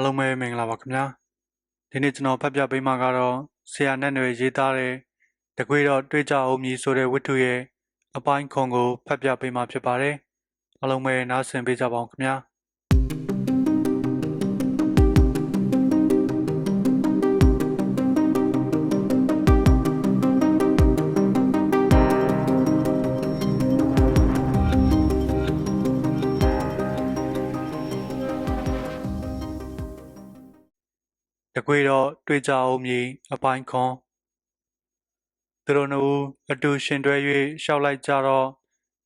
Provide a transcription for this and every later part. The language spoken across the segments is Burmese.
အားလုံးပဲမင်္ဂလာပါခင်ဗျာဒီနေ့ကျွန်တော်ဖတ်ပြပေးမှာကတော့ဆရာနဲ့တွေရေးသားတဲ့တကွေတော့တွေ့ကြအောင်မြည်ဆိုတဲ့ဝတ္ထုရဲ့အပိုင်းခွန်ကိုဖတ်ပြပေးမှာဖြစ်ပါတယ်အားလုံးပဲနားဆင်ပေးကြပါအောင်ခင်ဗျာ တကွေတော့တွေ့ကြအောင်မြည်အပိုင်းခွန်သူတို့နှစ်ဦးအတူရှင်တွဲ၍ရှောက်လိုက်ကြတော့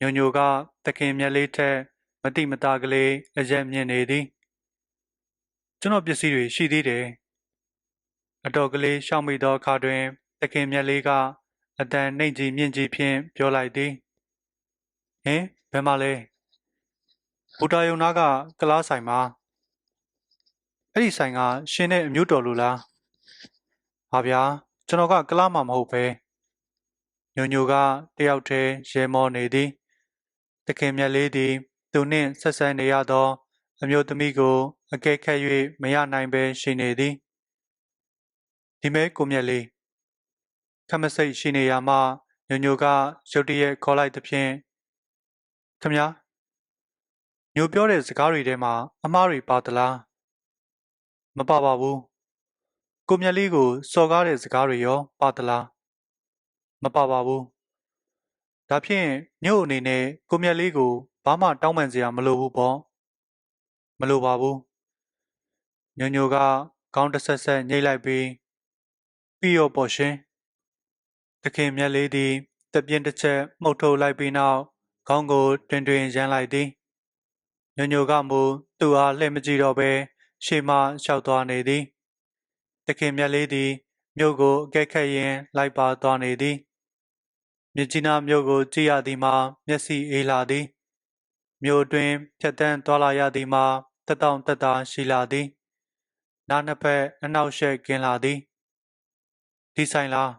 ညိုညိုကတခင်မျက်လေးထက်မတိမတာကလေးအရက်မြင့်နေသည်ကျွန်တော်ပစ္စည်းတွေရှိသေးတယ်အတော်ကလေးရှောက်မိသောအခါတွင်တခင်မျက်လေးကအတန်နှိမ်ကြီးမြင့်ကြီးဖြင့်ပြောလိုက်သည်ဟင်ဘယ်မှာလဲဘူတာယုံနာကကလားဆိုင်မှာ အဲ့ဒီဆိုင်ကရှင်နဲ့အမျိုးတော်လို့လားဟာဗျာကျွန်တော်ကကလားမှမဟုတ်ပဲညိုညိုကတယောက်တည်းရဲမောနေသည်တခင်မြက်လေးသည် သူနှင့်ဆက်ဆံနေရသော အမျိုးသမီးကိုအကဲခတ်၍မရနိုင်ပဲရှိနေသည်ဒီမဲကိုမြက်လေးခမစိတ်ရှိနေရမှညိုညိုကရုတ်တရက်ခေါ်လိုက်သဖြင့်ခမညာညိုပြောတဲ့စကားတွေထဲမှာအမားတွေပါသလား မပါပါဘူးကိုမြက်လေးကိုစော်ကားတဲ့စကားတွေရော ပါသလားမပါပါဘူးဒါဖြင့်ညို့အနေနဲ့ကိုမြက်လေးကိုဘာမှတောင်းပန်စရာမလိုဘူးပေါ့မလိုပါဘူးညိုညိုကခေါင်းတစ်ဆက်ဆက်ညှိလိုက်ပြီးပြီးရောပေါ့ရှင်တခင်မြက်လေးသည်တပြင်းတစ်ချက်မှုတ်ထုတ်လိုက်ပြီးနောက်ခေါင်းကိုတွင်တွင်ရမ်းလိုက်သည်ညိုညိုကမူသူ့အားလှည့်မကြည့်တော့ဘဲ ရှေ့မှလျှောက်သွားနေသည်တခင်မြတ်လေးသည်မြို့ကိုအကဲခတ်ရင်းလိုက်ပါသွားနေသည်မြစ်ကြီးနားမြို့ကိုကြည့်ရသည်မှာမျက်စိအေးလာသည်မြို့အတွင်းဖြတ်တန်းသွားလာရသည်မှာတက်တောင့်တက်တာရှိလာသည်နားနှစ်ဖက်အနောက်ရှက်ကင်းလာသည်ဒီဆိုင်လား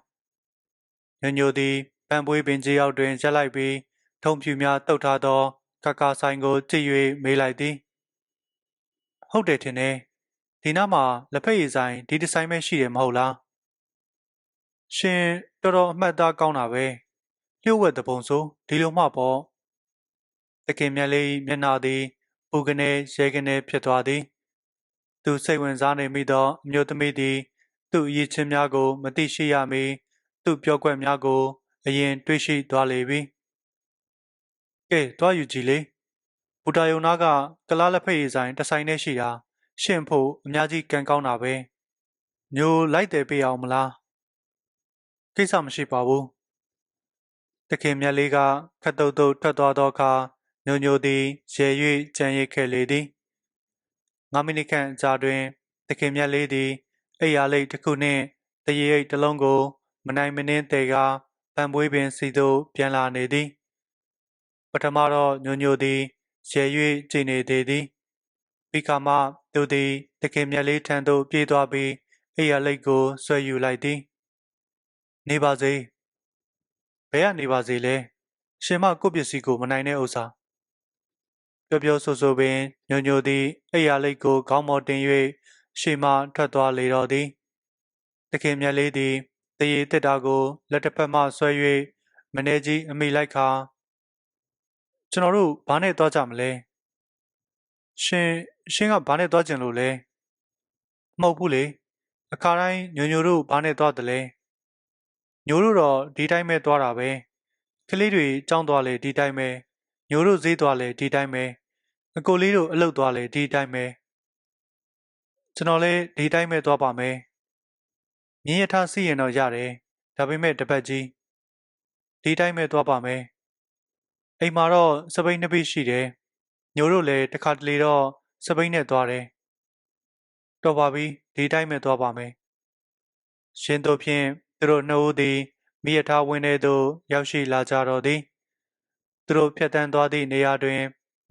ညညိုသည်ပန်ပွေးပင်ကြီးရောက်တွင်ရက်လိုက်ပြီးထုံဖြူများတုတ်ထားသောကကာဆိုင်ကိုကြည့်၍မေးလိုက်သည် ဟုတ်တယ်ထင်တယ်ဒီနားမှာလက်ဖက်ရည်ဆိုင်ဒီဒီဇိုင်းပဲရှိတယ်မဟုတ်လားရှင်တော်တော်အမှတ်အသားကောင်းတာပဲလျှို့ဝှက်တဲ့ပုံဆိုဒီလိုမှပေါ့တခင်မြက်လေးမျက်နှာသည်ပူကနေရဲကနေဖြစ်သွားသည် သူစိတ်ဝင်စားနေမိသောအမျိုးသမီးသည် သူ့အရေးချင်းများကို မသိရှိရမီသူ့ပြောကွက်များကို အရင် တွေးရှိသွားလေပြီကဲတွားယူကြည့်လေ ဘူတာယုံနာကကလားလက်ဖက်ရည်ဆိုင်တစ်ဆိုင်နဲ့ရှိတာရှင့်ဖို့အများကြီးကံကောင်းတာပဲမျိုးလိုက်တယ်ပေးအောင်မလားကိစ္စမရှိပါဘူးတခင်မြတ်လေးကခတ်တုတ်တုတ်ထွက်သွားသောအခါညိုညိုသည်ရဲ၍ကြံရိတ်ခဲ့လေသည်ငါးမိနစ်ခန့်ကြာတွင်တခင်မြတ်လေးသည်အိယာလိတ်တစ်ခုနှင့်တရေရိတ်တစ်လုံးကိုမနိုင်မနှင်းတဲကပန်ပွေးပင်စီသို့ပြန်လာနေသည်ပထမတော့ညိုညိုသည် ရဲ၍ကြည်နေသေးသည်ပြီးခါမှသူသည်တခင်မြက်လေးထံသို့ပြေးသွားပြီးအိယာလိတ်ကိုဆွဲယူလိုက်သည်နေပါစေဘယ်ကနေပါစေလဲရှင်မကိုယ့်ပစ္စည်းကိုမနိုင်တဲ့ဥစ္စာပြောပြောဆိုဆိုပင်ညိုညိုသည်အိယာလိတ်ကိုခေါင်းမော်တင်၍ရှေ့မှထွက်သွားလေတော့သည်တခင်မြက်လေးသည်တရေတစ်တာကိုလက်တစ်ဖက်မှဆွဲ၍မနေကြီးအမိလိုက်ခါ ကျွန်တော်တို့ဘာနဲ့သွားကြမလဲရှင်ရှင်ကဘာနဲ့သွားကြင်လို့လဲမဟုတ်ဘူးလေအခါတိုင်းညိုညိုတို့ဘာနဲ့သွားတယ်လဲညိုတို့တော့ဒီတိုင်းပဲသွားတာပဲကလေးတွေကြောင်းသွားလေဒီတိုင်းပဲညိုတို့ဈေးသွားလေဒီတိုင်းပဲအကိုလေးတို့အလုပ်သွားလေဒီတိုင်းပဲကျွန်တော်လည်းဒီတိုင်းပဲသွားပါမယ်မြင်းရထားစီးရင်တော့ရတယ်ဒါပေမဲ့တပတ်ကြီးဒီတိုင်းပဲသွားပါမယ် အိမ်မှာတော့စပိန်နှစ်ပိရှိတယ်ညိုတို့လည်းတခါတလေတော့စပိန်နဲ့သွားတယ်တော်ပါပြီဒီတိုင်းပဲသွားပါမယ်ရှင်တို့ဖြင့်သူတို့နှစ်ဦးသည်မိရထားဝင်းထဲသို့ရောက်ရှိလာကြတော့သည်သူတို့ဖြတ်တန်းသွားသည့်နေရာတွင်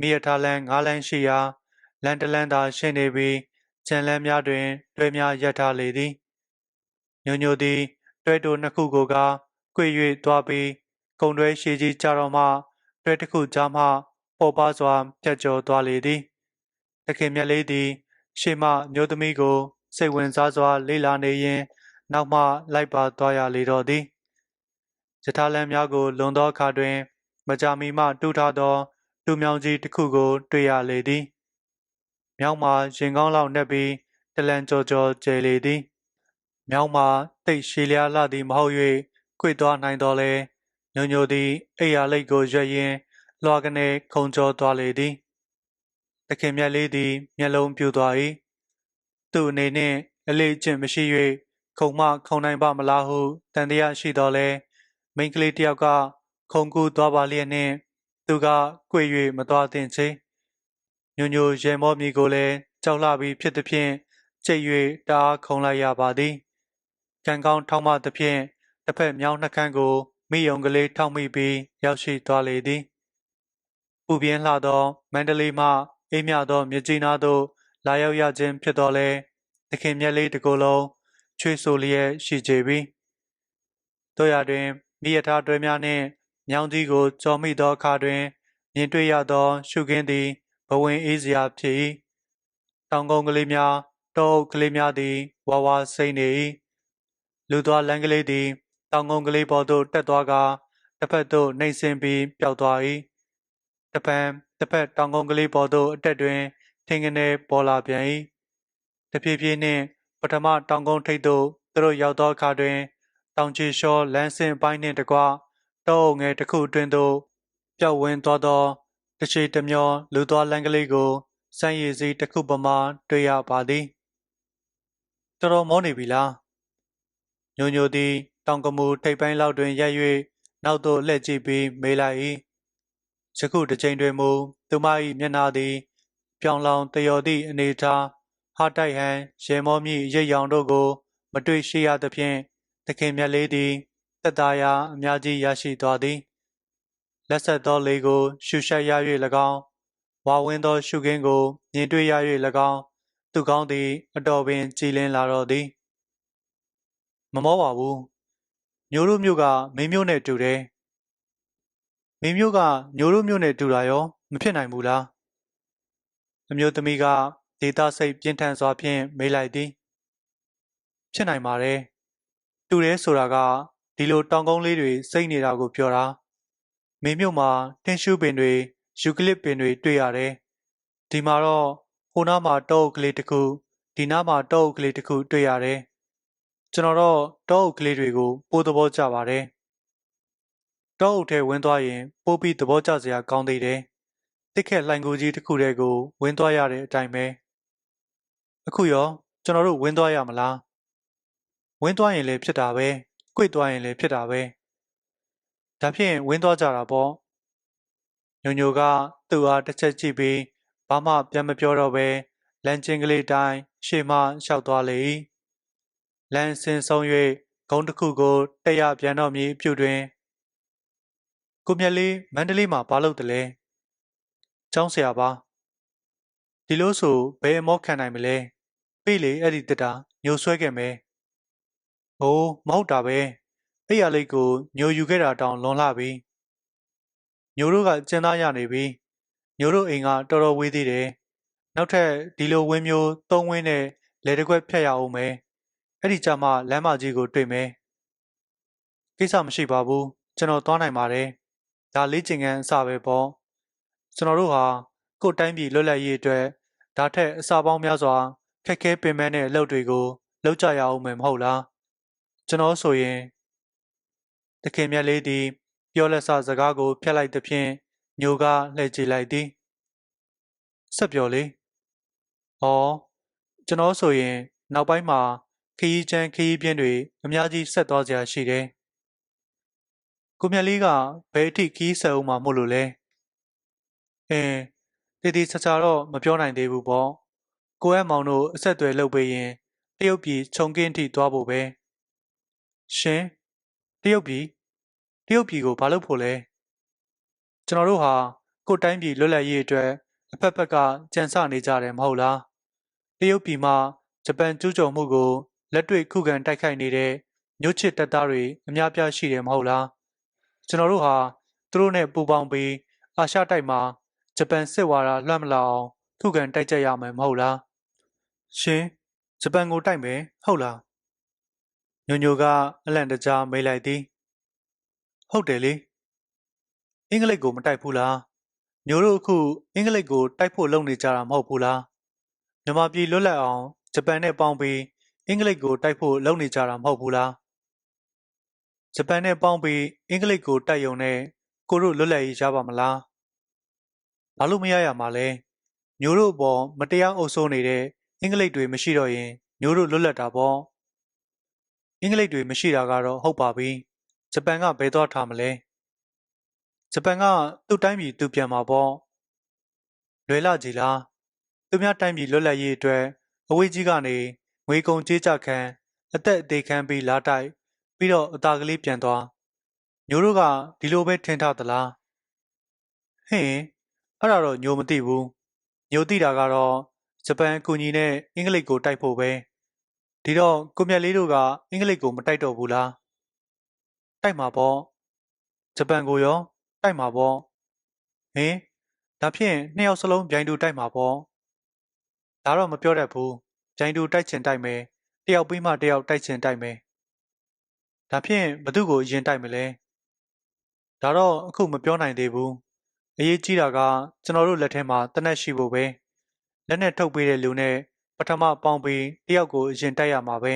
မိရထားလမ်း၅လမ်းရှိရာလမ်းတစ်လမ်းသာရှိနေပြီးခြံလမ်းများတွင် တွဲများရပ်ထားလေသည်ညိုညိုသည် တွဲတိုနှစ်ခုကိုကကွေ၍သွားပြီးကုံတွဲရှိကြီးကြတော့မှ တွဲတစ်ခုကြားမှပေါ်ပါစွာဖြတ်ကျော်သွားလေသည်တခင်မြက်လေးသည် ရှေ့မှမျိုးသမီးကို စိတ်ဝင်စားစွာ လေ့လာနေရင် နောက်မှလိုက်ပါသွားရလေတော့သည်ယထာလမ်းများကို လွန်သောအခါတွင် မကြာမီမှတူးထားသောတူမြောင်ကြီးတစ်ခုကို တွေ့ရလေသည်မြောက်မှရင်ကောင်းလောက်နှက်ပြီးတလန်ကြော်ကြော်ကျဲလေသည်မြောက်မှတိတ်ရှည်လျားလာသည်မဟုတ်၍ခွေသွားနိုင်တော်လဲ ညိုညိုသည်အိယာလိတ်ကိုရွက်ရင်းလွှာကနေခုံကျော်သွားလေသည်တခင်မြတ်လေးသည်မျက်လုံးပြူသွား၏သူ့အနေနှင့်အလေးကျင့်မရှိ၍ခုံမခုံနိုင်ပါမလားဟုတန်တရားရှိတော်လဲမိန်းကလေးတစ်ယောက်ကခုံကူသွားပါလျက်နှင့်သူကကြွေ၍မသွားသင့်ချေညိုညိုရေမောမြီကိုလည်းကြောက်လှပြီးဖြစ်သည်ဖြင့်ကျိတ်၍တအားခုံလိုက်ရပါသည်ကံကောင်းထောက်မသည်ဖြင့်တစ်ဖက်မြောင်းနှကန်းကို မိယုံကလေးထောက်မိပြီးရောက်ရှိသွားလေသည်ပူပြင်းလှသောမန္တလေးမှအိမ်မြသောမြကြီးနားသို့လာရောက်ရခြင်းဖြစ်တော်လဲသခင်မြတ်လေးတစ်ကိုယ်လုံးချွေဆိုလျက်ရှိကြပြီတို့ရတွင်မိယထာတွဲများနှင့်မြောင်းကြီးကိုကြော်မိသောအခါတွင်မြင်တွေ့ရသောရှုခင်းသည်ဘဝင်အေးစရာဖြစ်၏တောင်ကုန်းကလေးများတောအုပ်ကလေးများသည်ဝါဝါစိမ့်နေ၏လူသွားလမ်းကလေးသည် တောင်ကုန်းကလေးပေါ်သို့တက်သွားကာတစ်ဖက်သို့နှိမ့်ဆင်းပြီးပျောက်သွား၏တပံတစ်ဖက်တောင်ကုန်းကလေးပေါ်သို့အတက်တွင်ထင်းကနေပေါ်လာပြန်၏တဖြည်းဖြည်းနှင့်ပထမတောင်ကုန်းထိပ်သို့သူတို့ရောက်သောအခါတွင် တောင်ချီလျှောလမ်းဆင်းပိုင်းနှင့်တကွတောအုပ်ငယ်တစ်ခုအတွင်းသို့ပျောက်ဝင်သွားသောတစ်ချီတစ်မျောလူသွားလမ်းကလေးကိုစမ်းရည်စီးတစ်ခုပမာတွေ့ရပါသည်တော်တော်မောနေပြီလားညိုညိုသည် တောင်ကမူထိပ်ပိုင်းလောက်တွင်ရက်၍နောက်သို့လှည့်ကြည့်ပြီးမေးလိုက်၏ယခုတစ်ချိန်တွင်မူသူမ၏မျက်နှာသည် ပြောင်လောင်တယော်သည့်အနေထားဟာတိုက်ဟန်ရေမောမြရိပ်ရောင်တို့ကို မတွေ့ရှိရသဖြင့်သခင်မြတ်လေးသည်တက်သားရာအများကြီးရရှိသွားသည်လက်ဆက်သောလေကို ရှုရှိုက်ရ၍၎င်းဝါဝင်းသောရှုခင်းကိုမြင်တွေ့ရ၍၎င်းသူကောင်းသည် အတော်ပင်ကြည်လင်းလာတော့သည် မမောပါဘူး မျိုးတို့မျိုးကမင်းမျိုးနဲ့တူတယ်မင်းမျိုးကမျိုးတို့မျိုးနဲ့တူတာရောမဖြစ်နိုင်ဘူးလားအမျိုးသမီးကဒေတာစိတ်ပြင်းထန်စွာဖြင့်မေးလိုက်သည်ဖြစ်နိုင်ပါတယ်တူတယ်ဆိုတာကဒီလိုတောင်ကုန်းလေးတွေစိတ်နေတာကိုပြောတာမင်းမျိုးမှာတင်ရှုပင်တွေယူကလစ်ပင်တွေတွေ့ရတယ်ဒီမှာတော့ဟိုနားမှာတောအုပ်ကလေးတစ်ခုဒီနားမှာတောအုပ်ကလေးတစ်ခုတွေ့ရတယ် ကျွန်တော်တော့တောအုပ်ကလေးတွေကိုပိုးသဘောကျပါတယ်တောအုပ်ထဲဝင်သွားရင် ပိုးပြီးသဘောကျစရာကောင်းသေးတယ်တစ်ခက်လှိုင်ကိုကြီးတစ်ခုတည်းကိုဝင်သွားရတဲ့အတိုင်းပဲအခုရောကျွန်တော်တို့ဝင်သွားရမလားဝင်သွားရင်လည်းဖြစ်တာပဲကြွေသွားရင်လည်းဖြစ်တာပဲဒါဖြင့်ဝင်သွားကြတာပေါ့ညိုညိုကသူ့အားတစ်ချက်ကြည့်ပြီးဘာမှပြန်မပြောတော့ပဲလမ်းချင်းကလေးတိုင်းရှေ့မှလျှောက်သွားလေ၏ လမ်းဆင်းဆုံး၍ဂုံးတစ်ခုကိုတက်ရပြန်တော့မည်အပြုတွင်ကိုမြက်လေးမန္တလေးမှာဘာလုပ်တယ်လဲကျောင်းဆရာပါဒီလိုဆိုဘယ်အမောခံနိုင်မလဲပြေးလေအဲ့ဒီတက်တာညိုဆွဲခဲ့မယ်ဟိုးမဟုတ်တာပဲအဲ့ရလေးကိုညိုယူခဲ့တာတောင်လွန်လာပြီညိုတို့ကကျင်းသားရနေပြီညိုတို့အိမ်ကတော်တော်ဝေးသေးတယ်နောက်ထပ်ဒီလိုဝင်းမျိုးသုံးဝင်းနဲ့လေတကွက်ဖြတ်ရအောင်မယ် အဲ့ဒီကြမှာလမ်းမကြီးကိုတွေ့မယ်ကိစ္စမရှိပါဘူးကျွန်တော်သွားနိုင်ပါတယ်ဒါလေးကျင်ကန်အစပဲပေါ့ကျွန်တော်တို့ဟာကိုယ်တိုင်းပြည်လွတ်လပ်ရေးအတွက်ဒါထက်အစာပေါင်းများစွာခက်ခဲပင်ပန်းတဲ့အလုပ်တွေကိုလုပ်ကြရအောင်မယ်မဟုတ်လားကျွန်တော်ဆိုရင်တခင်မြတ်လေးသည်ပြောလက်စစကားကိုဖျက်လိုက်သဖြင့်ညိုကလှည့်ကြည့်လိုက်သည်ဆက်ပြောလေ။ဟောကျွန်တော်ဆိုရင် နောက်ပိုင်းမှာ ခရီးချမ်းခရီးပြင်းတွေအများကြီးဆက်သွားကြရှိတယ်။ကိုမြတ်လေးကဘယ်အထိခရီးဆက်အောင်မှမို့လို့လဲ။အင်းတည်တည်ချာချာတော့မပြောနိုင်သေးဘူးပေါ့။ကိုယ့်အမောင်တို့အဆက်အသွယ်လုပ်ပေးရင်တရုတ်ပြည်ခြုံကင်းထိသွားဖို့ပဲ။ရှင်တရုတ်ပြည်တရုတ်ပြည်ကိုဘာလုပ်ဖို့လဲ။ကျွန်တော်တို့ဟာကိုယ်တိုင်းပြည်လွတ်လပ်ရေးအတွက်အဖက်ဖက်ကကြံစနေကြတယ်မဟုတ်လားတရုတ်ပြည်မှာဂျပန်ကျူးကျော်မှုကို လက်တွေ့ခုခံတိုက်ခိုက်နေတဲ့မြို့ချစ်တပ်သားတွေအများပြားရှိတယ်မဟုတ်လားကျွန်တော်တို့ဟာသူတို့နဲ့ပူးပေါင်းပြီးအာရှတိုက်မှာဂျပန်စစ်ဝါဒလွှမ်းမလာအောင်ခုခံတိုက်ကြရမယ်မဟုတ်လားရှင်ဂျပန်ကိုတိုက်မယ်ဟုတ်လားညိုညိုကအလန့်တကြားမေးလိုက်သည်ဟုတ်တယ်လေအင်္ဂလိပ်ကိုမတိုက်ဘူးလားညိုတို့အခုအင်္ဂလိပ်ကိုတိုက်ဖို့လုပ်နေကြတာမဟုတ်ဘူးလားမြန်မာပြည်လွတ်လပ်အောင်ဂျပန်နဲ့ပေါင်းပြီး အင်္ဂလိပ်ကိုတိုက်ဖို့လုပ်နေကြတာမဟုတ်ဘူးလားဂျပန်နဲ့ပေါင်းပြီးအင်္ဂလိပ်ကိုတိုက်ရုံနဲ့ကိုတို့လွတ်လပ်ရေးရပါမလားဘာလို့မရရမှာလဲညိုတို့အပေါ်မတရားအုပ်စိုးနေတဲ့အင်္ဂလိပ်တွေမရှိတော့ရင်ညိုတို့လွတ်လပ်တာပေါ့အင်္ဂလိပ်တွေမရှိတာကတော့ဟုတ်ပါပြီဂျပန်ကဘယ်တော့ထားမလဲဂျပန်ကသူ့တိုင်းပြည်သူပြန်မှာပေါ့လွယ်လာကြည်လားသူများတိုင်းပြည်လွတ်လပ်ရေးအတွက်အဝေးကြီးကနေ ငွေကုန်ကြေးကြခံအသက်အသေးခံပြီးလာတိုက်ပြီးတော့အသာကလေးပြန်သွားညိုတို့ကဒီလိုပဲထင်ထားသလားဟင်အဲ့ဒါတော့ညိုမသိဘူးညိုသိတာကတော့ဂျပန်အကူအညီနဲ့အင်္ဂလိပ်ကိုတိုက်ဖို့ပဲဒီတော့ကိုမြတ်လေးတို့ကအင်္ဂလိပ်ကိုမတိုက်တော့ဘူးလားတိုက်မှာပေါ့ဂျပန်ကိုရောတိုက်မှာပေါ့ဟင်ဒါဖြင့်နှစ်ယောက်စလုံးပြိုင်တူတိုက်မှာပေါ့ဒါတော့မပြောတတ်ဘူး ပြိုင်တူတိုက်ချင်တိုက်မယ်တယောက်ပြီးမှတယောက်တိုက်ချင်တိုက်မယ်ဒါဖြင့်ဘသူ့ကိုအရင်တိုက်မလဲဒါတော့အခုမပြောနိုင်သေးဘူးအရေးကြီးတာကကျွန်တော်တို့လက်ထဲမှာတနက်ရှိဖို့ပဲလက်နဲ့ထုတ်ပေးတဲ့လူနဲ့ပထမပေါင်းပြီးတယောက်ကိုအရင်တိုက်ရမှာပဲ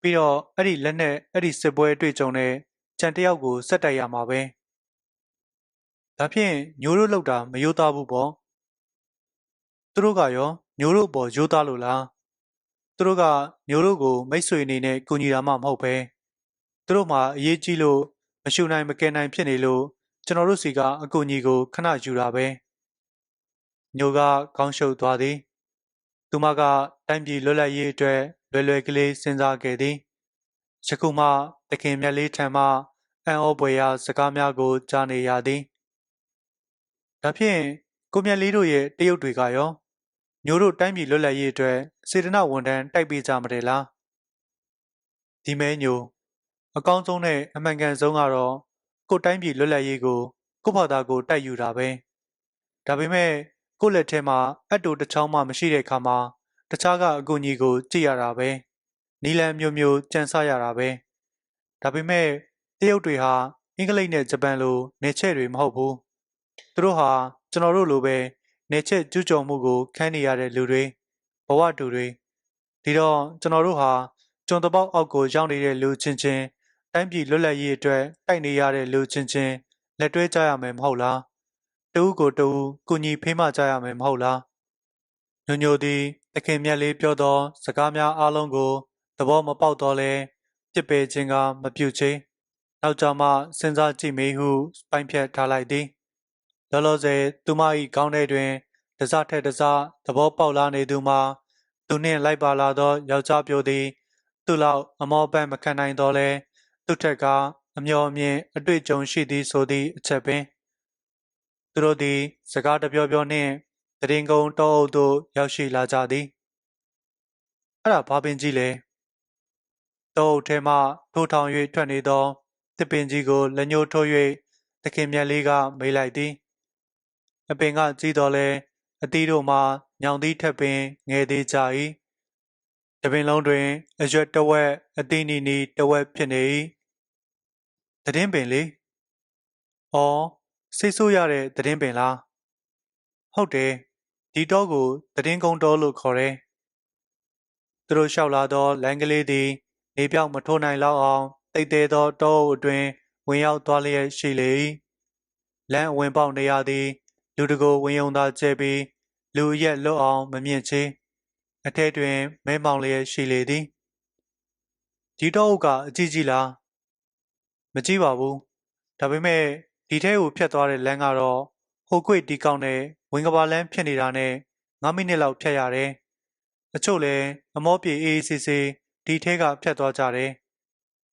ပြီးတော့အဲ့ဒီလက်နဲ့အဲ့ဒီစစ်ပွဲအတွေ့အကြုံနဲ့ကြံတယောက်ကိုဆက်တိုက်ရမှာပဲဒါဖြင့်ညိုးတို့လောက်တာမယိုးသားဘူးပေါ့သူတို့ကရောညိုးတို့အပေါ်ယိုးသားလို့လား သူတို့ကညိုးတို့ကိုမိတ်ဆွေအနေနဲ့ကူညီတာမှမဟုတ်ပဲသူတို့မှအရေးကြီးလို့မရှုနိုင်မကယ်နိုင်ဖြစ်နေလို့ကျွန်တော်တို့စီကအကူအညီကိုခဏယူတာပဲညိုကခေါင်းရှုပ်သွားသည် သူမကတိုင်းပြည်လွတ်လပ်ရေးအတွက်လွယ်လွယ်ကလေးစဉ်းစားခဲ့သည်ယခုမှတခင်မြတ်လေးထံမှအံ့ဩပွေရာစကားများကိုကြားနေရသည်ဒါဖြင့်ကိုမြတ်လေးတို့ရဲ့တရုတ်တွေကရော ညိုတို့တိုင်းပြည်လွတ်လပ်ရေးအတွက်စေတနာဝန်ထမ်းတိုက်ပေးကြမတယ်လားဒီမဲညိုအကောင်းဆုံးနဲ့အမှန်ကန်ဆုံးကတော့ကိုတိုင်းပြည်လွတ်လပ်ရေးကိုကိုဘာသာကိုတိုက်ယူတာပဲဒါပေမဲ့ကိုလက်ထဲမှာအတူတစ်ချောင်းမှမရှိတဲ့အခါမှာတခြားကအကူအညီကိုကြည့်ရတာပဲနီလန်မျိုးမျိုးကြံစရတာပဲဒါပေမဲ့တရုတ်တွေဟာအင်္ဂလိပ်နဲ့ဂျပန်လိုနေချက်တွေမဟုတ်ဘူးသူတို့ဟာကျွန်တော်တို့လိုပဲ နေချက်ကျူးကျော်မှုကိုခံနေရတဲ့လူတွေဘဝတူတွေဒီတော့ကျွန်တော်တို့ဟာကျွန်တပေါက်အောက်ကိုရောက်နေတဲ့လူချင်းချင်းတိုင်းပြည်လွတ်လပ်ရေးအတွက်တိုက်နေရတဲ့လူချင်းချင်းလက်တွဲကြရမယ်မဟုတ်လားတူကိုတူကုညီဖေးမကြရမယ်မဟုတ်လားညိုညိုသည်တခင်မြတ်လေးပြောသော စကားများအားလုံးကိုသဘောမပေါက်တော့လဲပြစ်ပယ်ခြင်းကမပြုတ်ချင်းနောက်ကြမှစဉ်းစားကြည့်မေးဟု ပိုင်းဖြတ်ထားလိုက်သည် လောလောဆယ်သူမ၏ခေါင်းထဲတွင်တစထက်တစသဘောပေါက်လာနေသူမှာသူနှင့်လိုက်ပါလာသောယောက်ျားပြိုသည် သူ့လောက်အမောပန်းမခံနိုင်တော့လဲသူ့ထက်ကအမျော်အမြင်အတွေ့အကြုံရှိသည်ဆိုသည့်အချက်ပင်သူတို့သည် စကားတပြောပြောနှင့်တရင်ကုံတောအုပ်သို့ရောက်ရှိလာကြသည်အဲ့ဒါဘာပင်ကြီးလဲတောအုပ်ထဲမှထိုးထောင်၍ထွက်နေသောတစ်ပင်ကြီးကိုလက်ညှိုးထိုး၍သခင်မြတ်လေးကမေးလိုက်သည် အပင်ကကြီးတော်လဲအသီးတို့မှာညောင်သီးထက်ပင်ငယ်သေးကြ၏တပင်လုံးတွင် အရွက်တဝက်အသီးနီနီတဝက်ဖြစ်နေ၏တည်င်းပင်လေ။အော်စိတ်ဆိုးရတဲ့တည်င်းပင်လား။ဟုတ်တယ်ဒီတော့ကိုတည်င်းကုန်းတော်လို့ခေါ်တယ်။သူတို့လျှောက်လာသောလမ်းကလေးသည်နေပြောက်မထိုးနိုင်လောက်အောင်တိတ်သေးသောတောအုပ်အတွင်ဝင်ရောက်သွားလျက်ရှိလေ၏။လမ်းအဝင်ပေါက်နေရာသည် လူတကိုဝင်ယုံသာကျဲပြီးလူရက်လွတ်အောင်မမြင့်ချေအထက်တွင်မဲမောင်လျက်ရှိလေသည်ဒီတော့အုပ်ကအကြီးကြီးလားမကြည့်ပါဘူးဒါပေမဲ့ဒီထဲကိုဖြတ်သွားတဲ့လမ်းကတော့ဟိုကွေ့ဒီကောက်နဲ့ဝင်ကဘာလမ်းဖြစ်နေတာနဲ့9မိနစ်လောက်ဖြတ်ရတယ်အချို့လည်းအမောပြေအေးအေးဆေးဆေးဒီထဲကဖြတ်သွားကြတယ်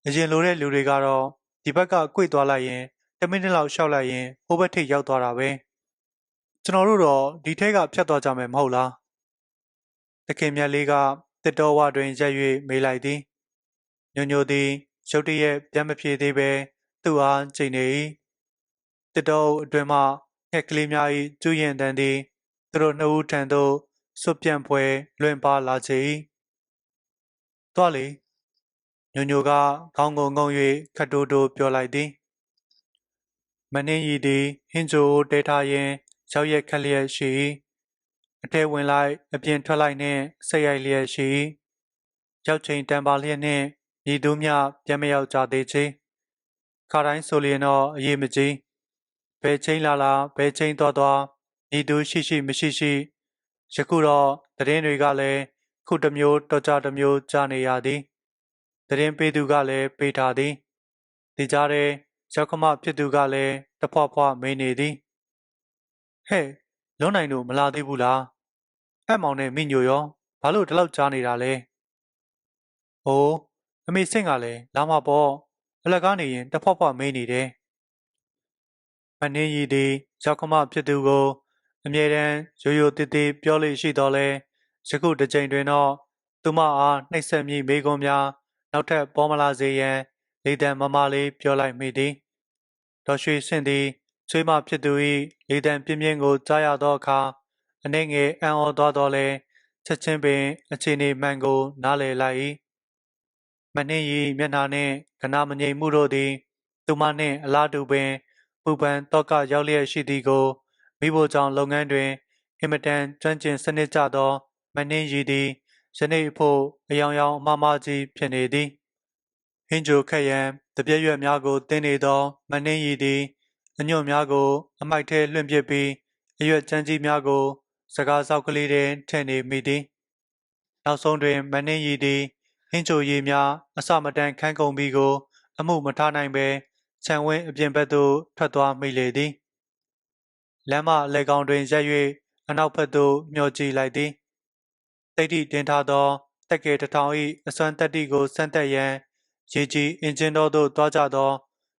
အရင်လိုတဲ့လူတွေကတော့ဒီဘက်ကကွေ့သွားလိုက်ရင်10မိနစ်လောက်ရှောက်လိုက်ရင်ဟိုဘက်ထိပ်ရောက်သွားတာပဲ ကျွန်တော်တို့တော့ဒီထဲကဖြတ်သွားကြမယ်မဟုတ်လားတခင်မြတ်လေးကတစ်တော်ဝတွင်ရက်၍မေးလိုက်သည်ညိုညိုသည်ရုတ်တရက်ပြန်မပြေသေးပဲသူ့အားချိန်နေ၏တတော်အတွင်မှငှက်ကလေးများ၏ကျူးရင်တန်သည်သူတို့နှစ်ဦးထံသို့စွတ်ပြန့်ပွဲလွင်ပါလာချေ၏သွားလေညိုညိုကခေါင်းကိုငုံ၍ခတ်တိုးတိုးပြောလိုက်သည်မနှင်းရီသည်ဟင်းချိုတဲထားရင်း ရောက်ရက်ခက်လျက်ရှိ၏အထဲဝင်လိုက်အပြင်ထွက်လိုက်နှင့်စိတ်ရိုက်လျက်ရှိ၏ရောက်ချိန်တန်ပါလျက်နှင့်ဤသူမျှပြန်မရောက်ကြသေးချေခါတိုင်းဆိုလျင်တော့အရေးမကြီးဘယ်ချိန်လာလာဘယ်ချိန်သွားသွားဤသူရှိရှိမရှိရှိယခုတော့သတင်းတွေကလည်းခုတစ်မျိုးတော်ကြတစ်မျိုးကြားနေရသည်သတင်းပေးသူကလည်းပေးထားသည်ဒီကြားထဲရောက်ခမဖြစ်သူကလည်းတဖွားဖွားမေးနေသည် ဟဲ့လွန်နိုင်တို့မလာသေးဘူးလားအမောင်နဲ့မိညိုရောဘာလို့ဒီလောက်ကြားနေတာလဲ။အိုးအမေစိတ်ကလည်းလာမှာပေါ့အလကားနေရင်တဖွားဖွားမေးနေတယ်။မနှင်းရီသည်ရောက်ခမဖြစ်သူကိုအမြဲတမ်းရိုးရိုးတည်တည်ပြောလို့ရှိတော်လဲယခုတစ်ချိန်တွင်တော့သူမအားနှိပ်စက်မိမိကုံများနောက်ထပ်ပေါ်မလာစေရန်လေတံမမလေးပြောလိုက်မိသည်။ဒေါ်ရွှေစင်သည် ချွေးမဖြစ်သူ၏လေတံပြင်းပြင်းကိုကြားရသောအခါအနှိမ့်ငယ်အံ့ဩသွားတော်လဲချက်ချင်းပင်အခြေအနေမှန်ကိုနားလည်လိုက်၏မနှင်းရီမျက်နှာနှင့်ကနာမငြိမ်မှုတို့သည် သူမနှင့်အလားတူပင်ပူပန်တော့ကရောက်လျက်ရှိသည်ကိုမိဖို့ကြောင့်လုပ်ငန်းတွင်အင်မတန်ကျွမ်းကျင်စနစ်ကြသော မနှင်းရီသည်ယနေ့အဖို့အယောင်ယောင်အမမကြီးဖြစ်နေသည်ဟင်းဂျိုခက်ရန်တပြည့်ရွက်များကိုတင်းနေသော မနှင်းရီသည် အညွန့်များကို အမိုက်ထဲလွှင့်ပစ်ပြီးအရွက်ကျန်းကြီးများကို စကားဆောက်ကလေးတွင်ထည့်နေမိသည်နောက်ဆုံးတွင်မနှင်းရီသည်ဟင်းချိုရည်များအစမတန်ခန်းကုန်ပြီးကို အမှုမထားနိုင်ပဲခြံဝင်းအပြင်ဘက်သို့ထွက်သွားမိလေသည်လမ်းမအလဲကောင်တွင်ရက်၍အနောက်ဘက်သို့မျှော်ကြည့်လိုက်သည်တိတ်တိတင်ထားသောတက်ကယ်တထောင်၏အစွမ်းတက်တီကိုစမ်းတက်ရန်ရေကြီးအင်ဂျင်တော်သို့တွားကြသော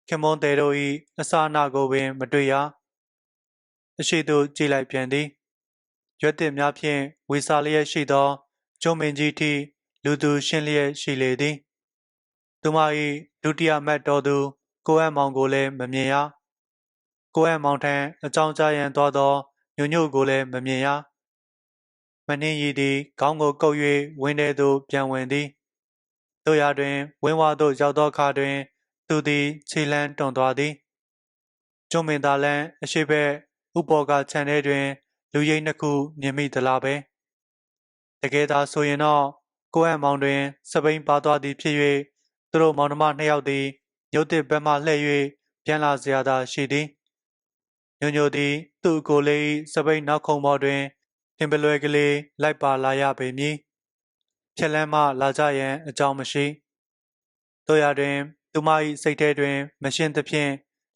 ခင်မွန်တဲတို့၏အစာအနာကိုပင် မတွေ့ရအရှိသို့ကြည့်လိုက်ပြန်သည်ရွက်တစ်များဖြင့်ဝေစာလျက်ရှိသောကျုံမင်းကြီးထိလူသူရှင်းလျက်ရှိလေသည်သူမ၏ဒုတိယမတ်တော်သူကိုအံ့မောင်ကိုလည်းမမြင်ရကိုအံ့မောင်ထံအကြောင်းကြားရန်သွားသောညို့ညို့ကိုလည်းမမြင်ရမနှင်းရည်သည်ခေါင်းကိုကုပ်၍ဝင်းထဲသို့ပြန်ဝင်သည်တို့ရတွင်ဝင်းဝါသို့ရောက်သောအခါတွင် သူသည်ခြေလန်းတွန်သွားသည်ကျုံမင်သာလန်အရှိဘက်ဥပေါ်ကခြံထဲတွင် လူရိပ်နှစ်ခုမြင်မိသလားပဲတကယ်သာဆိုရင်တော့ကိုအံ့မောင်တွင် စပိန်ပါသွားသည်ဖြစ်၍သူတို့မောင်နှမနှစ်ယောက်သည်ရုတ်တစ်ဘက်မှလှည့်၍ပြန်လာစရာသာရှိသည်ညိုညိုသည် သူ့ကိုယ်လေးစပိန်နောက်ခုံပေါ်တွင်ထင်ပလွယ်ကလေးလိုက်ပါလာရပေမည်ဖြက်လန်းမှလာကြရန်အကြောင်းမရှိတို့ရတွင် သူမ၏စိတ်ထဲတွင် မရှင်းသဖြင့်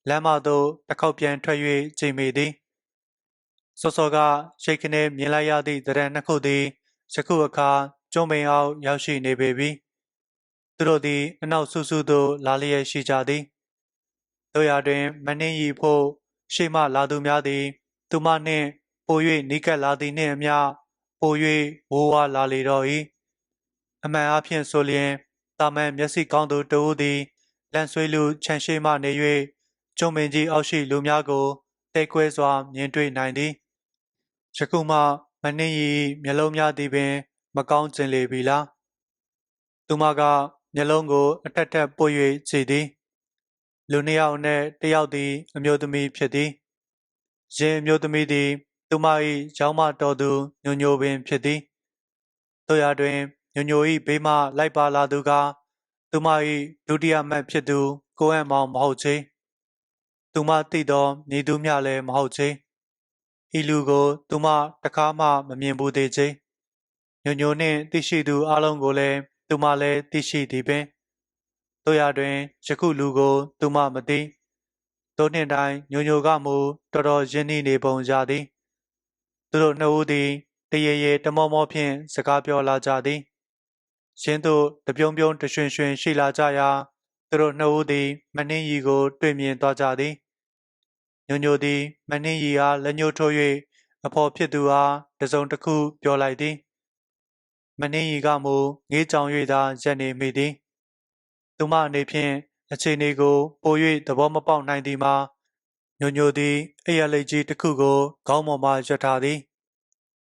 လမ်းမသို့တစ်ခေါက်ပြန်ထွက်၍ကြိမ်မိသည်စောစောကရှိတ်ခနဲမြင်လိုက်ရသည့်တရံနှစ်ခုသည်ယခုအခါကျုံပင်အောင်ရောက်ရှိနေပေပြီသူတို့သည်အနောက်ဆူဆူသို့လာလျက်ရှိကြသည်တို့ရတွင် မနှင်းရီဖို့ရှေ့မှလာသူများသည် သူမနှင့်ပို၍နီးကပ်လာသည်နှင့်အမျှပို၍ဝိုးဝါလာလေတော့၏အမှန်အဖြစ်ဆိုလျင်တာမန်မျက်စိကောင်းသူတဦးသည် လန်ဆွေးလူခြံရှိမှနေ၍ကျုံမင်းကြီးအောက်ရှိလူများကိုတဲကွဲစွာမြင်တွေ့နိုင်သည်ယခုမှမနှင်းရီမျက်လုံးများသည်ပင် မကောင်းကျင်လေပြီလားသူမကမျက်လုံးကို အထက်ထက်ပွ၍ကြည့်သည်လူနှစ်ယောက်နှင့်တစ်ယောက်သည် အမျိုးသမီးဖြစ်သည်ရင်အမျိုးသမီးသည် သူမ၏ရောင်းမတော်သူညိုညိုပင်ဖြစ်သည်တို့ရတွင်ညိုညို၏ဘေးမှလိုက်ပါလာသူက သူမ၏ဒုတိယမတ်ဖြစ်သူ ကိုအံ့မောင်မဟုတ်ချေသူမသိသောနေသူမျှလည်းမဟုတ်ချေဤလူကို သူမတကားမှမမြင်ဘူးသေးချေညိုညိုနှင့်သိရှိသူအလုံးကိုလည်းသူမလည်းသိရှိသည်ပင်တို့ရတွင်ယခုလူကို သူမမသိတို့နှင့်တိုင်းညိုညိုကမူတော်တော်ရင်းနှီးနေပုံရသည် သူတို့နှစ်ဦးသည်တရေရေတမောမောဖြင့်စကားပြောလာကြသည် ရှင်းတို့တပြုံပြုံတရွှင်ရွှင်ရှိလာကြရာသူတို့နှစ်ဦးသည် မနှင်းရီကို တွေ့မြင်သွားကြသည်ညိုညိုသည်မနှင်းရီအားလက်ညှိုးထိုး၍အဖော်ဖြစ်သူအားတစုံတစ်ခုပြောလိုက်သည်မနှင်းရီကမူငေးကြောင်၍သာရက်နေမိသည်သူမအနေဖြင့်အခြေအနေကို ပို၍သဘောမပေါက်နိုင်သည်မှာညိုညိုသည်အိရလိတ်ကြီးတစ်ခုကိုခေါင်းပေါ်မှရွက်ထားသည်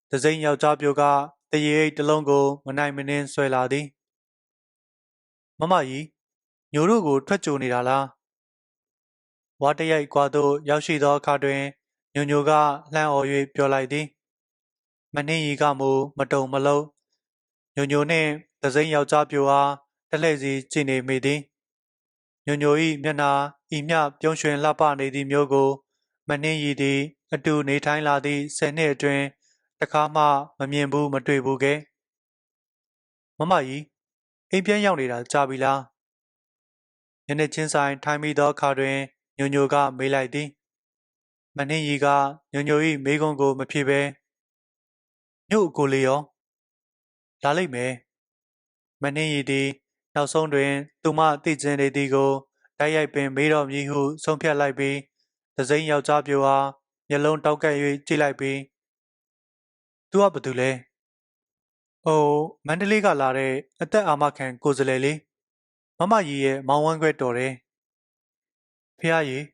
သစိမ်းယောက်ျားပြိုကတ ရေအိတ်တစ်လုံးကို မနိုင်မနှင်းဆွဲလာသည်မမကြီးညိုတို့ကို ထွက်ကြိုနေတာလားဝါတရိုက်ကွာသို့ရောက်ရှိသောအခါတွင်ညိုညိုကလှမ်းអော်၍ပြောလိုက်သည်မနှင်းရီကမူမတုံမလုံးညိုညိုနှင့်သစိမ်းယောက်ျားပြိုအားတလှည့်စီကြည့်နေမိသည်ညိုညို၏မျက်နှာဤမျှပြုံးရွှင်လှပနေသည့်မျိုးကို မနှင်းရီသည် အတူနေထိုင်လာသည့်ဆယ်နှစ်အတွင်း တစ်ခါမှမမြင်ဘူးမတွေ့ဘူးကဲမမကြီးအိမ်ပြန်ရောက်နေတာကြာပြီလားညနေချင်းဆိုင်ထိုင်မိသောအခါတွင်ညိုညိုကမေးလိုက်သည်မနှင်းရီကညိုညို၏မေးခွန်းကိုမဖြေဘဲညို့အကိုလေးရောလာလိမ့်မယ်မနှင်းရီသည်နောက်ဆုံးတွင် သူမသိကျင်နေသည်ကိုတိုက်ရိုက်ပင်မေးတော်မည်ဟုဆုံးဖြတ်လိုက်ပြီးသစိမ်းယောက်ျားပြိုအားမျက်လုံးတောက်ကပ်၍ကြည့်လိုက်ပြီး သူကဘာတူလဲ။အိုးမန္တလေးကလာတဲ့ အသက်အာမခံ ကိုယ်စားလှယ်လေးမမကြီးရဲ့ မောင်ဝမ်းခွဲ တော်တယ်။ဖះကြီး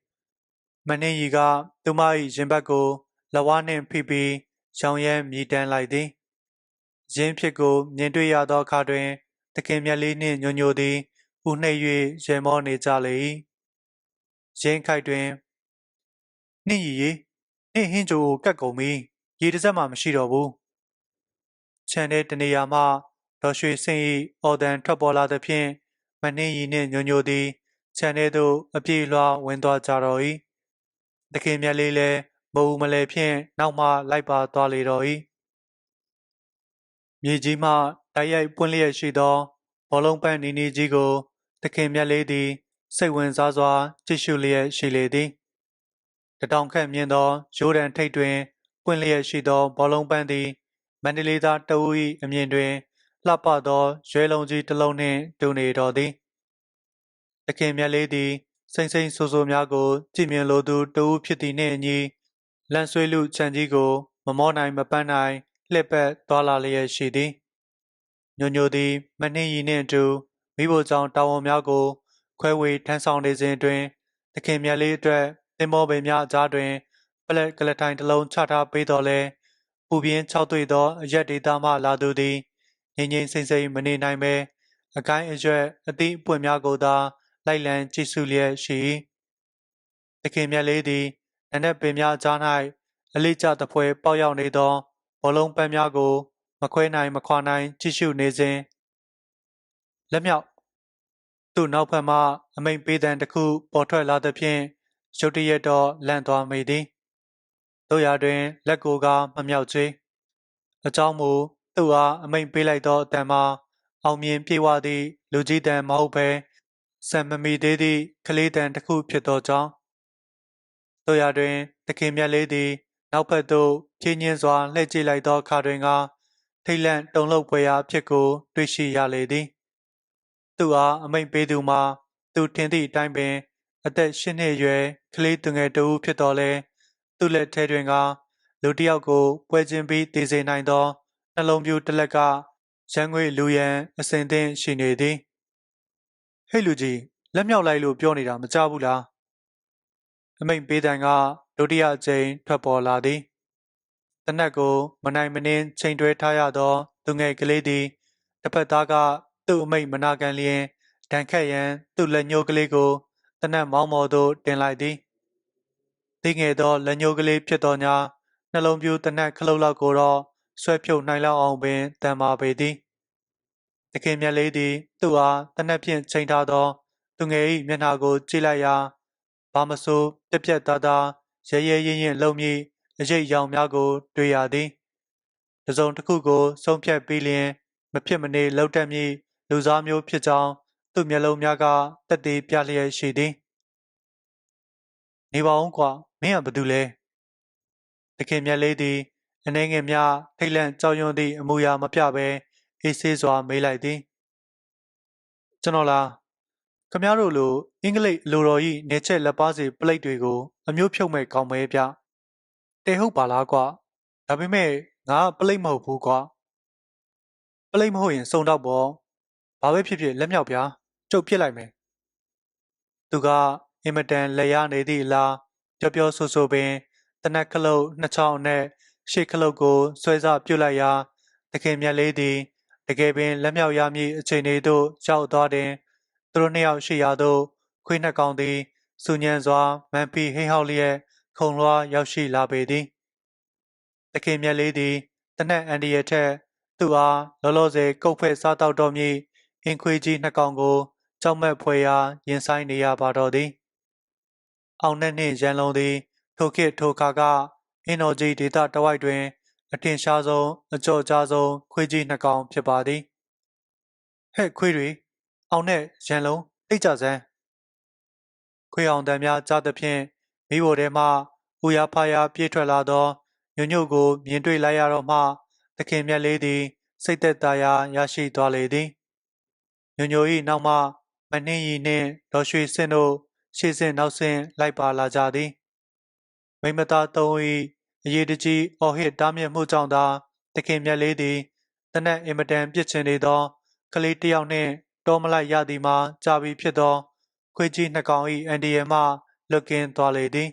မနှင်းကြီးကသူမ၏ရင်ဘတ်ကို လက်ဝါးနှင့်ဖိပြီးရောင်ရဲမြည်တမ်းလိုက်သည်။ရင်းဖြစ်ကို မြင်တွေ့ရသောအခါတွင်တခင်မြတ်လေးနှင့် ညိုညိုသည်ဥနှိပ်၍ရေမောနေကြလေ၏။ရင်းခိုက်တွင် နှင့်ရီရီနှင့်ဟင်းကြိုကိုကတ်ကုန်ပြီ ရေတစ်စက်မှမရှိတော့ဘူးခြံတဲ့တနေရာမှဒေါ်ရွှေစင်၏အော်တန်ထွက်ပေါ်လာသဖြင့်မနှင်းရီနှင့်ညိုညိုသည်ခြံထဲသို့အပြေးလွှာဝင်သွားကြတော့၏တခင်မြတ်လေးလည်းမအူမလဲဖြင့်နောက်မှလိုက်ပါသွားလေတော့၏မြေကြီးမှတိုက်ရိုက်ပွင့်လျက်ရှိသောဘောလုံးပန်းနီနီကြီးကို တခင်မြတ်လေးသည် စိတ်ဝင်စားစွာကြည့်ရှုလျက်ရှိလေသည်တတောင်ခန့်မြင်သောရိုးတံထိတ်တွင် ပွင့်လျက်ရှိသောဘောလုံးပန်းသည်မန္တလေးသားတဦး၏အမြင်တွင်လှပသောရွဲလုံးကြီးတစ်လုံးနှင့်တူနေတော်သည်တခင်မြတ်လေးသည် စိမ့်စိမ့်ဆူဆူများကို ကြည်မြင်လိုသူတဦးဖြစ်သည်နှင့်အညီလန့်ဆွေးလူခြံကြီးကို မမောနိုင်မပန်းနိုင်လှည့်ပတ်သွားလာလျက်ရှိသည်ညိုညိုသည်မနှင်းရီနှင့်အတူမိဖို့ကြောင့်တာဝန်များကို ခွဲဝေထမ်းဆောင်နေစဉ်အတွင်းသခင်မြတ်လေးအတွက်သင်္ဘောပင်များအကြားတွင် ပလက်ကလထိုင်တစ်လုံးချထားပေးတော်လဲပူပြင်း၆တွေ့သောအရက်ဒေတာမှလာသူသည်ငြိမ်ငြိမ်စိမ့်စိမ့်မနေနိုင်ပဲအကိုင်းအရွက်အသည့်အပွင့်များကိုသာလိုက်လံကြည့်ရှုလျက်ရှိသခင်မြတ်လေးသည်နနက်ပင်များကြား၌အလေးကျသပွဲပေါက်ရောက်နေသောဘောလုံးပန်းများကို မခွဲနိုင်မခွာနိုင်ကြည့်ရှုနေစဉ်လက်မြောက်သူ့နောက်ဖက်မှအမိန်ပေးတံတစ်ခုပေါ်ထွက်လာသဖြင့်ရုတ်တရက်တော့လန့်သွားမိသည် တို့ရာတွင် လက်ကိုကမမြောက်ချေအကြောင်းမူသူ့အားအမိန်ပေးလိုက်သောအတန်မှာအောင်မြင်ပြေဝသည့်လူကြီးတန်မဟုတ်ဘဲစံမမီသေးသည့်ကလေးတန်တစ်ခုဖြစ်သောကြောင့်တို့ရာတွင်တခင်မြတ်လေးသည် နောက်ဘက်သို့ဖြင်းညင်းစွာလှည့်ကြည့်လိုက်သောအခါတွင်ကထိတ်လန့်တုန်လှုပ်ဖွယ်ရာအဖြစ်ကို တွေ့ရှိရလေသည်သူအားအမိန်ပေးသူမှာ သူထင်သည့်အတိုင်းပင် အသက်၈နှစ်အရွယ်ကလေးသူငယ်တဦးဖြစ်တော်လဲ သူ့လက်ထဲတွင်ကလူတစ်ယောက်ကိုပွဲချင်းပြီးတည်စေနိုင်သောနှလုံးပြူတစ်လက်ကရန်ငွေလူရန်အစဉ်သင့်ရှိနေသည်ဟဲ့လူကြီးလက်မြောက်လိုက်လို့ပြောနေတာမကြဘူးလားအမိန်ပေးတန်ကဒုတိယအကြိမ်ထွက်ပေါ်လာသည်တနက်ကိုမနိုင်မနှင်းချိန်တွဲထားရသော သူငယ်ကလေးသည်တစ်ဖက်သားကသူ့အမိတ်မနာခံလျင်ဒဏ်ခတ်ရန်သူ့လက်ညှိုးကလေးကိုတနက်မောင်းမော်သို့တင်လိုက်သည် သိငယ်သောလက်ညှိုးကလေးဖြစ်တော်ညာနှလုံးပြူတနက်ခလုတ်လောက်ကိုတော့ဆွဲဖြုတ်နိုင်လောက်အောင်ပင်တန်ပါပေသည်တခင်မြတ်လေးသည် သူ့အားတနက်ဖြင့်ချိန်ထားသော သူငယ်၏မျက်နှာကိုကြည့်လိုက်ရာဘာမဆိုးပြက်ပြက်သားသားရဲရဲရင့်ရင့်လုံမြည်အရေးရောင်များကို တွေ့ရသည်တစုံတစ်ခုကိုဆုံးဖြတ်ပြီးလျင်မဖြစ်မနေလှုပ်တတ်မည်လူစားမျိုးဖြစ်ကြောင်းသူ့မျက်လုံးများကတက်သေးပြလျက်ရှိသည် နေပါအောင်ကွာမင်းကဘာတူလဲတခင်မြတ်လေးသည်အနေငယ်များထိတ်လန့်ကြောက်ရွံ့သည့်အမူအရာမပြဘဲအေးဆေးစွာမေးလိုက်သည်ကျွန်တော်လားခမရတို့လိုအင်္ဂလိပ်လိုတော်ဤနေချက်လက်ပါစီပလိတ်တွေကို အမျိုးဖြုတ်မဲ့ကောင်းမဲပြတဲဟုတ်ပါလားကွာဒါပေမဲ့ငါပလိတ်မဟုတ်ဘူးကွာပလိတ်မဟုတ်ရင်စုံတော့ပေါ့ဘာပဲဖြစ်ဖြစ်လက်မြောက်ပြားကျုပ်ပြစ်လိုက်မယ်သူက အင်မတန်လက်ရနေသည့်အလားပျော်ပျော်ဆူဆူပင်တနက်ခလုတ်နှစ်ချောင်းနဲ့ရှေ့ခလုတ်ကိုဆွဲစားပြုတ်လိုက်ရာသခင်မြတ်လေးသည်တကယ်ပင်လက်မြောက်ရမည့်အခြေအနေသို့ရောက်သွားတင်သူတို့နှစ်ယောက်ရှိရာသို့ခွေးနှစ်ကောင်သည်စူညံစွာမန်ဖီဟိဟောက်လျက်ခုံလွှားရောက်ရှိလာပေသည်သခင်မြတ်လေးသည်တနက်အန်ဒီရဲ့ထက်သူ့အားလောလောဆယ်ကုတ်ဖက်စားတောက်တော်မည်အင်ခွေးကြီးနှစ်ကောင်ကိုကြောက်မက်ဖွယ်ရာရင်ဆိုင်နေရပါတော့သည် အောင်နှင့်နှင့်ရန်လုံးသည် ထိုခေတ်ထိုခါကအင်းတော်ကြီးဒေသတဝိုက်တွင် အထင်ရှားဆုံးအကြော်ကြားဆုံးခွေးကြီးနှစ်ကောင်ဖြစ်ပါသည်ဟဲ့ခွေးတွေအောင်နဲ့ရန်လုံးတိတ်ကြစမ်းခွေးအောင်တန်များကြားသဖြင့်မိဘထဲမှဦးရဖားရပြေးထွက်လာသောညွညွကိုမြင်တွေ့လိုက်ရတော့မှသခင်မြတ်လေးသည် စိတ်သက်သာရာရရှိသွားလေသည်ညွညွ၏နောက်မှမနှင်းရီနှင့်ဒေါ်ရွှေစင်တို့ ရှေ့ဆင့်နောက်ဆင့်လိုက်ပါလာကြသည်မိမသားသုံး၏အရေးတကြီးအော်ဟစ်တားမြစ်မှုကြောင့်သာသခင်မြတ်လေးသည်တနက်အင်မတန်ပြစ်ချင်နေသောကလေးတစ်ယောက်နှင့်တော်မလိုက်ရသည်မှာကြာပြီဖြစ်သော ခွေးကြီးနှစ်ကောင်၏အန်ဒီယယ်မှလွတ်ကင်းသွားလေသည်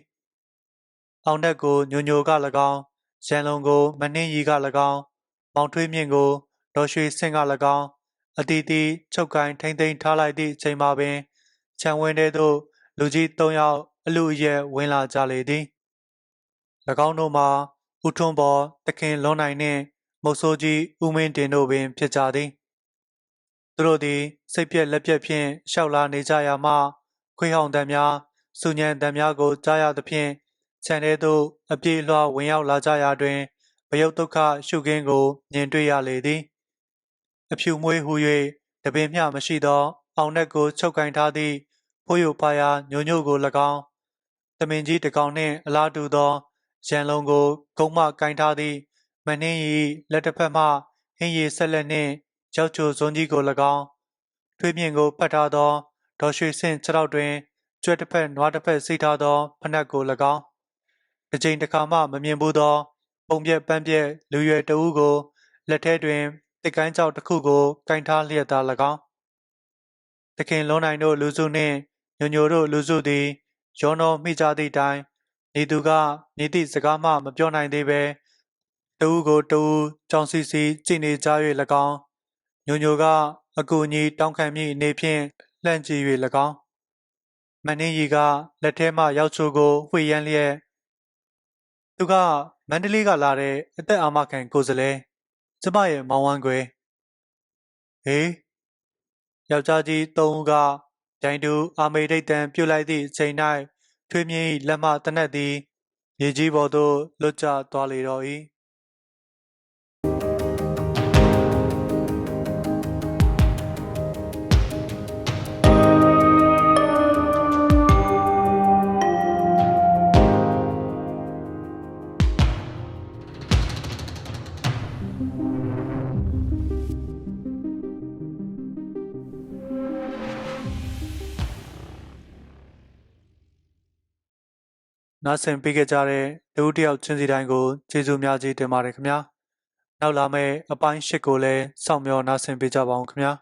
အောင်တက်ကိုညိုညိုက၎င်းရန်လုံးကိုမနှင်းရီက၎င်းမောင်ထွေးမြင့်ကိုဒေါ်ရွှေစင်က၎င်းအတီးတီးချုပ်ကိုင်းထိမ့်သိမ်းထားလိုက်သည့်အချိန်မှာပင်ခြံဝင်းထဲသို့ လူကြီး၃ယောက်အလူအယက်ဝင်လာကြလေသည်၎င်းတို့မှာဦးထွန်းပေါ်တခင်လွန်နိုင်နှင့်မုတ်ဆိုးကြီးဦးမင်းတင်တို့ပင် ဖြစ်ကြသည်သူတို့သည် စိတ်ပြက်လက်ပြက်ဖြင့်ရှောက်လာနေကြရာမှခွေးဟောင်တံများစူညံတံများကိုကြားရသဖြင့်ခြံထဲသို့အပြေးလွှာဝင်ရောက်လာကြရာတွင်ဗယုတ်ဒုက္ခရှုခင်းကိုမြင်တွေ့ရလေသည်အဖြူမွေးဟူ၍တပင်မျှမရှိသော အောင်နှက်ကိုချုပ်ကင်ထားသည့် ဖိုးယိုဖာယာညိုညိုကို၎င်းတမင်ကြီးတကောင်နှင့်အလားတူသောရန်လုံးကိုဂုံမှကင်ထားသည့်မနှင်းရီလက်တစ်ဖက်မှဟင်းရီဆက်လက်နှင့်ရောက်ချိုဇွန်ကြီးကို၎င်းထွေးမြင့်ကိုပတ်ထားသောဒေါ်ရွှေစင့်ခြေထောက်တွင်ကျွဲတစ်ဖက်နွားတစ်ဖက်စိထားသောဖနက်ကို၎င်းတစ်ချိန်တစ်ခါမှမမြင်ဘူးသောပုံပြက်ပန်းပြက်လူရွယ်တဦးကိုလက်ထဲတွင်တစ်ကိုင်းကြောက်တစ်ခုကိုကင်ထားလျက်သာ၎င်းတခင်လုံးနိုင်တို့လူစုနှင့် ညိုညိုတို့လူစုသည်ရောနှောမိကြသည့်တိုင်နေသူကနေသည့်စကားမှမပြောနိုင်သေးပဲတဦးကိုတဦးကြောင်စီစီကြည်နေကြ၍၎င်းညိုညိုကအကူအညီတောင်းခံမိအနေဖြင့်လှန့်ကြည့်၍၎င်းမန်နင်းရီကလက်ထဲမှရောက်ချိုကိုဝှေ့ရမ်းလျက်သူကမန္တလေးကလာတဲ့အသက်အာမခံကိုယ်စားလှယ်ကျမရဲ့မောင်ဝမ်းကွယ်ဟေးယောက်ျားကြီးသုံးဦးက ဂျိုင်းတူအာမေဒိတ်တန်ပြုတ်လိုက်သည့်အချိန်၌ထွေးမြင့်၏လက်မှတနက်သည်မြေကြီးပေါ်သို့လွတ်ကျသွားလေတော့၏ နားဆင်ပေးခဲ့ကြတဲ့လူတစ်ယောက်ချင်းစီတိုင်းကိုကျေးဇူးများကြီးတင်ပါတယ်ခင်ဗျာနောက်လာမယ့်အပိုင်း၈ကိုလည်းစောင့်မျှော်နားဆင်ပေးကြပါအောင်ခင်ဗျာ